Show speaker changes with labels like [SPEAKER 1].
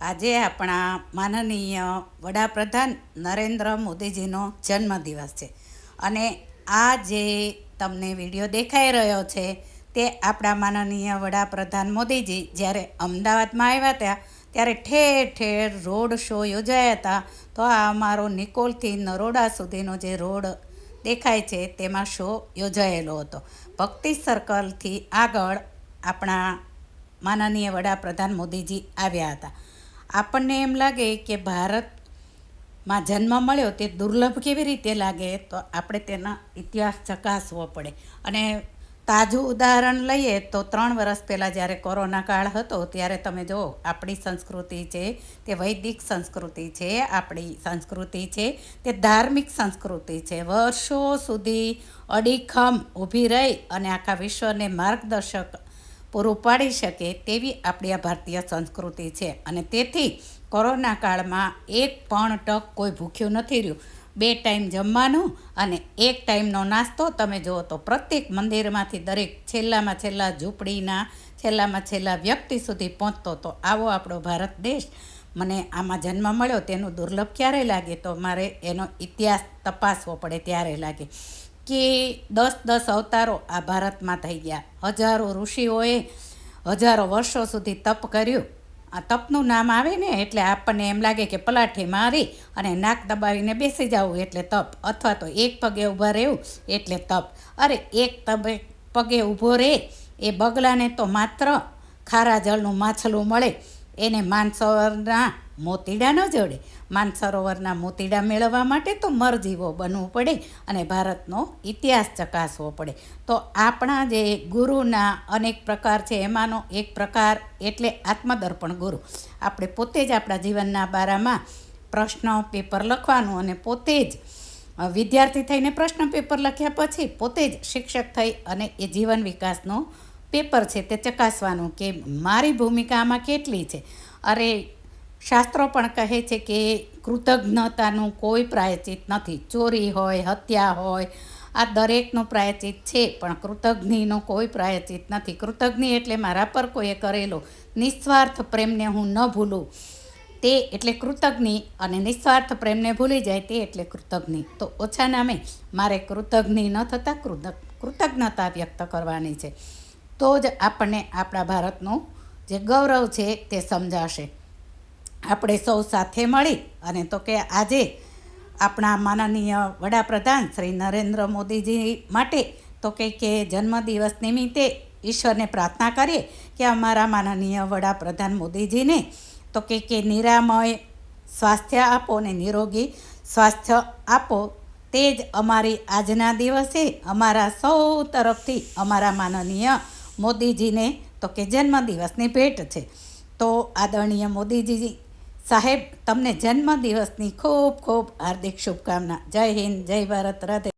[SPEAKER 1] આજે આપણા માનનીય વડાપ્રધાન નરેન્દ્ર મોદીજીનો જન્મદિવસ છે. અને આ જે તમને વીડિયો દેખાઈ રહ્યો છે તે આપણા માનનીય વડાપ્રધાન મોદીજી જ્યારે અમદાવાદમાં આવ્યા હતા, ત્યારે ઠેર ઠેર રોડ શો યોજાયા હતા. તો આ અમારો નિકોલથી નરોડા સુધીનો જે રોડ દેખાય છે તેમાં શો યોજાયેલો હતો. ભક્તિ સર્કલથી આગળ આપણા માનનીય વડાપ્રધાન મોદીજી આવ્યા હતા. આપણને એમ લાગે કે ભારતમાં જન્મ મળ્યો તે દુર્લભ કેવી રીતે લાગે, તો આપણે તેના ઇતિહાસ ચકાસવો પડે. અને તાજું ઉદાહરણ લઈએ તો ત્રણ વર્ષ પહેલાં જ્યારે કોરોના કાળ હતો, ત્યારે તમે જુઓ, આપણી સંસ્કૃતિ છે, તે વૈદિક સંસ્કૃતિ છે, આપણી સંસ્કૃતિ છે, તે ધાર્મિક સંસ્કૃતિ છે. વર્ષો સુધી અડીખમ ઊભી રહી અને આખા વિશ્વને માર્ગદર્શક પૂરું પાડી શકે તેવી આપણી આ ભારતીય સંસ્કૃતિ છે. અને તેથી કોરોના કાળમાં એક પણ ટક કોઈ ભૂખ્યું નથી રહ્યું. બે ટાઈમ જમવાનું અને એક ટાઈમનો નાસ્તો તમે જુઓ તો પ્રત્યેક મંદિરમાંથી દરેક છેલ્લામાં છેલ્લા ઝૂંપડીના છેલ્લામાં છેલ્લા વ્યક્તિ સુધી પહોંચતો તો આવો આપણો ભારત દેશ. મને આમાં જન્મ મળ્યો તેનું દુર્લભ ક્યારે લાગે તો મારે એનો ઇતિહાસ તપાસવો પડે ત્યારે લાગે. કે દસ દસ અવતારો આ ભારતમાં થઈ ગયા. હજારો ઋષિઓએ હજારો વર્ષો સુધી તપ કર્યું. આ તપનું નામ આવે ને એટલે આપણને એમ લાગે કે પલાઠી મારી અને નાક દબાવીને બેસી જવું એટલે તપ, અથવા તો એક પગે ઊભા રહેવું એટલે તપ. અરે એક તબે, પગે ઊભો રહે એ બગલાને તો માત્ર ખારા જળનું માછલું મળે. એને માનસરોવરના મોતીડા ન જોડે. માનસરોવરના મોતીડા મેળવવા માટે તો મરજીવો બનવું પડે અને ભારતનો ઇતિહાસ ચકાસવો પડે. તો આપણા જે ગુરુના અનેક પ્રકાર છે, એમાંનો એક પ્રકાર એટલે આત્મદર્પણ ગુરુ. આપણે પોતે જ આપણા જીવનના બારામાં પ્રશ્ન પેપર લખવાનું અને પોતે જ વિદ્યાર્થી થઈને પ્રશ્ન પેપર લખ્યા પછી પોતે જ શિક્ષક થઈ અને એ જીવન વિકાસનો પેપર છે તે ચકાસવાનું કે મારી ભૂમિકા આમાં કેટલી છે. અરે શાસ્ત્રો પણ કહે છે કે કૃતજ્ઞતાનું કોઈ પ્રાયચિત નથી. ચોરી હોય, હત્યા હોય, આ દરેકનું પ્રાયચિત છે, પણ કૃતજ્ઞનો કોઈ પ્રાયચિત નથી. કૃતજ્ઞ એટલે મારા પર કોઈએ કરેલો નિસ્વાર્થ પ્રેમને હું ન ભૂલું. તે એટલે કૃતજ્ઞ અને નિસ્વાર્થ પ્રેમને ભૂલી જાય તે એટલે કૃતજ્ઞ. તો ઓછા નામે મારે કૃતજ્ઞ ન થતાં કૃત, કૃતજ્ઞતા વ્યક્ત કરવાની છે. તો જ આપણને આપણા ભારતનું જે ગૌરવ છે તે સમજાશે. આપણે સૌ સાથે મળી અને તો કે આજે આપણા માનનીય વડાપ્રધાન શ્રી નરેન્દ્ર મોદીજી માટે તો કે કે જન્મદિવસ નિમિત્તે ઈશ્વરને પ્રાર્થના કરીએ કે અમારા માનનીય વડાપ્રધાન મોદીજીને તો કે કે નિરામય સ્વાસ્થ્ય આપો અને નિરોગી સ્વાસ્થ્ય આપો. તે જ અમારી આજના દિવસે અમારા સૌ તરફથી અમારા માનનીય મોદીજીને તો કે જન્મદિવસની ભેટ છે. તો આદરણીય મોદીજી સાહેબ તમને જન્મદિવસની ખૂબ ખૂબ હાર્દિક શુભકામના. જય હિન્દ જય ભારત રાધે